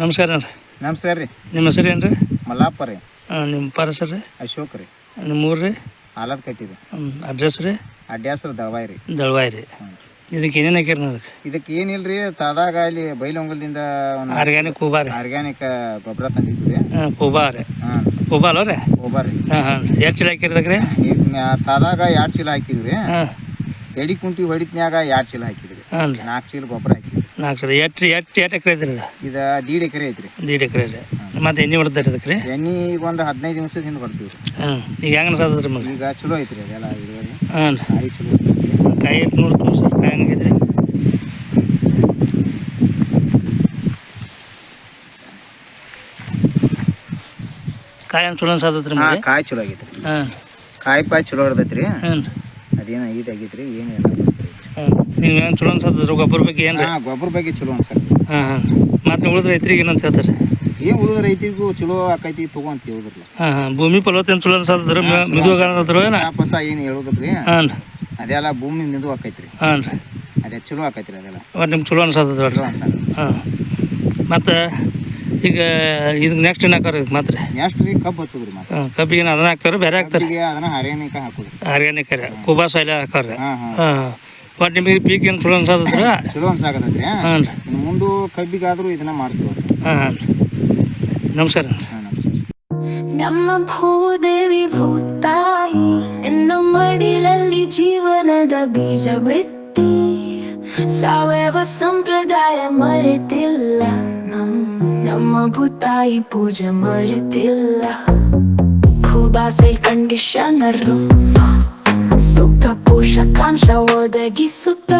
ನಮಸ್ಕಾರ ರೀ. ನಮಸ್ಕಾರ ರೀ. ನಿಮ್ಮ ಹೆಸರು ಏನು ರೀ. ಮಲ್ಲಾಪ ರೀ ನಿಮ್ಮ ಪಾರ ಹೆಸರು ರೀ? ಅಶೋಕ್ ರೀ. ನಿಮ್ಮ ಊರು ರೀ? ಆಲದ ಕಟ್ಟಿ ರೀ. ಅಡ್ರೆಸ್ ರೀ? ಅಡ್ಯಾಸ್ರ ದಳವಾಯಿ ರೀ. ದಳವಾಯಿ ರೀ. ಇದಕ್ಕೆ ಏನೇನು ಹಾಕಿರಿ ಅದಕ್ಕೆ? ಇದಕ್ಕೆ ಏನಿಲ್ರಿ ತಾದಾಗ ಅಲ್ಲಿ ಬೈಲೊಂಗಲ್ದಿಂದ ಒಂದು ಆರ್ಗ್ಯಾನಿಕ್ ಕೂಬಾ ರೀ. ಆರ್ಗ್ಯಾನಿಕ್ ಗೊಬ್ಬರ ತಂದಿದ್ವಿ ರೀ. ಕೂಬಾ ರೀ. ಹಾಂ. ಕೂಬಾ ಅಲ್ವ ರೀ? ರೀ. ಹಾಂ ಹಾಂ. ಎರಡು ಚೀಲ ಹಾಕಿರ್ದಕ್ಕೆ ರೀ? ತಾದಾಗ ಎರಡು ಚೀಲ ಹಾಕಿದ್ರಿ ಹಾಂ. ಎಡಿ ಕುಂಟಿ ಹೊಡಿತ್ನ್ಯಾಗ ಎರಡು ಚೀಲ ಹಾಕಿದ್ರಿ ಹಾಂ ರೀ. ನಾಲ್ಕು ಚೀಲ ಗೊಬ್ಬರ ಹಾಕಿದ್ವಿ ನಾಲ್ಕು ಸಲ ಎಷ್ಟು ಎಷ್ಟು ಎಷ್ಟು ಎಕರೆ ಐತ್ರಿ ಇದು? ಇದು ದೀಡ್ ಎಕರೆ ಐತ್ರಿ. ದೀಡ್ ಎಕರೆ ರೀ ಮತ್ತೆ ಎಣ್ಣೆ ಹೊಡೆದ್ರಿ ಅದಕ್ಕೆ ರೀ ಎಣ್ಣೆ ಈಗ ಒಂದು ಹದಿನೈದು ನಿಮಿಷದ ಹಿಂದೆ ಬರ್ತೀವಿ ರೀ ಹಾಂ ಈಗ ಹೆಂಗೆ ಸಾಧ್ರಿ ನಿಮಗೆ ಈಗ ಚಲೋ ಐತ್ರಿ ಅದೆಲ್ಲ ಇಳುವರಿ ಹಾಂ ರೀ. ಕಾಯಿ ಚಲೋ ಐತ್ರಿ. ಕಾಯಿ ಎಷ್ಟು ನೋಡ್ತೀವಿ ಸರ್ ಕಾಯಿ ಹಂಗಿದ್ರಿ ಕಾಯಿ ಹಂಗೆ ಚಲೋ ಅನ್ಸತ್ತೈತ್ರಿ ಹಾ, ನಿಮಗೆ ಕಾಯಿ ಚಲೋ ಆಗೈತ್ರಿ. ಹಾಂ. ಕಾಯಿ ಪಾಯಿ ಚಲೋ ಹಿಡ್ದೈತ್ರಿ ಹಾಂ ರೀ. ಅದೇನು ಇದಾಗೈತ್ರಿ ಏನು ನೀವು ಏನು ಚಲೋ ಅನ್ಸತ್ತೈತ್ರಿ ಗೊಬ್ಬರ ಬಗ್ಗೆ ಏನು ಹಾಂ ಗೊಬ್ಬರ ಬಗ್ಗೆ ಚಲೋ ಅನ್ಸತ್ತೆ. ಹಾಂ ಹಾಂ. ಮತ್ತು ಉಳಿದ ರೈತರಿಗೆ ಏನಂತ ಹೇಳ್ತಾರೆ? ಏನು ಉಳಿದ ರೈತರಿಗೂ ಚಲೋ ಆಕೈತಿ ತಗೊಂತ ಹೇಳಿದ್ರಲ್ಲ. ಹಾಂ ಹಾಂ. ಭೂಮಿ ಫಲವತ್ತೇನು ಚಲೋ ಅನ್ಸತ್ತದ್ರ ಮಿದುವಾಗತ್ತದ್ರು ಏನ? ಪಸ ಏನು ಹೇಳುದ್ರಿ ಹಾಂ ಅದೆಲ್ಲ ಭೂಮಿ ಮಿದು ಆಕೈತ್ರಿ. ಹಾಂ ರೀ ಅದೇ ಚಲೋ ಆಕೈತ್ರಿ ಅದೆಲ್ಲ. ನಿಮ್ಗೆ ಚಲೋ ಅನ್ಸತ್ತದ ಹಾಂ. ಮತ್ತು ಈಗ ಇದಕ್ಕೆ ನೆಕ್ಸ್ಟ್ ಏನು ಮಾತ್ರ ಮತ್ತೆ ರೀ ನೆಕ್ಸ್ಟ್ ರೀ ಕಬ್ಬು ಹಚ್ಚುದ್ರಿ ಮತ್ತೆ ಹಾಂ ಕಬ್ಬಿಗೆ ಅದನ್ನ ಹಾಕ್ತಾರೆ? ಬೇರೆ ಹಾಕ್ತಾರೆ? ಕಬ್ಬಿಗೆ ಅದನ್ನ ಹರಿಯಾಣಿಕ ಹಾಕೋದು ಆರ್ಗ್ಯಾನಿಕ್ ರೀ ಕುಬಾ ಸಾಯಿಲ ಹಾಕಾರ ಹಾಂ ಹಾಂ. ಹಾಂ. ಒಟ್ಟು ನಿಮಗೆ ಪೀಕ್ ಏನು ಚಲೋ ಅನ್ಸತ್ತೈತ್ರಿ ಚಲೋ ಅನ್ಸಾಕತ್ತೈತ್ರಿ ಹಾಂ. ರೀ ಇನ್ನು ಮುಂದೆ ಕಬ್ಬಿಗಾದ್ರೂ ಇದನ್ನ ಮಾಡ್ತೀವಿ ಹಾಂ ಹಾಂ ನಮಸ್ಕಾರ ನಮಸ್ಕಾರ. ನಮ್ಮ ಭೂದೇವಿ ಭೂತಾಯಿ ನಮ್ಮ ಮಡಿಲಲ್ಲಿ ಜೀವನದ ಬೀಜ ಬಿತ್ತಿ ಸಾವಯವ ಸಂಪ್ರದಾಯ ಮರೆತಿಲ್ಲ ನಮ್- ನಮ್ಮ ಭೂತಾಯಿ ಪೂಜೆ ಮರೆತಿಲ್ಲ ಕಂಡೀಷನರ್ ಸೂಕ್ತ ಪೋಷಕಾಂಶ ಒದಗಿಸುತ್ತ.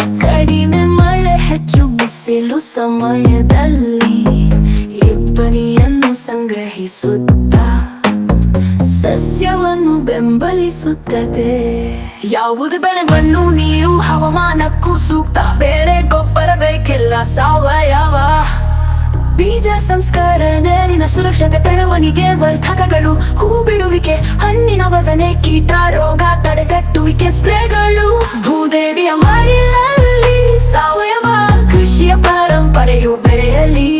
ಕಡಿಮೆ ಮಳೆ, ಹೆಚ್ಚು ಬಿಸಿಲು ಸಮಯದಲ್ಲಿ ಇಬ್ಬನಿಯನ್ನು ಸಂಗ್ರಹಿಸುತ್ತ. ಸಸ್ಯವನ್ನು ಬೆಂಬಲಿಸುತ್ತದೆ. ಯಾವುದು ಬೆಲೆ, ಮಣ್ಣು, ನೀರು, ಹವಾಮಾನಕ್ಕೂ ಸೂಕ್ತ. ಬೇರೆ ಗೊಬ್ಬರ ಬೇಕಿಲ್ಲ ಸಾವಯವ ಬೀಜ ಸಂಸ್ಕಾರ ನೆರಿನ ಸುರಕ್ಷತೆ ಬೆಳವಣಿಗೆ ವರ್ಧಕಗಳು ಹೂ ಬಿಡುವಿಕೆ ಹಣ್ಣಿನ ವದನೆ ಕೀಟ ರೋಗ ತಡೆಗಟ್ಟುವಿಕೆ, ಸ್ಪ್ರೇಗಳು. ಭೂದೇವಿಯ ಮರಿಯಲ್ಲಿ ಸಾವಯವ ಕೃಷಿಯ ಪರಂಪರೆಯು ಬೆಳೆಯಲಿ.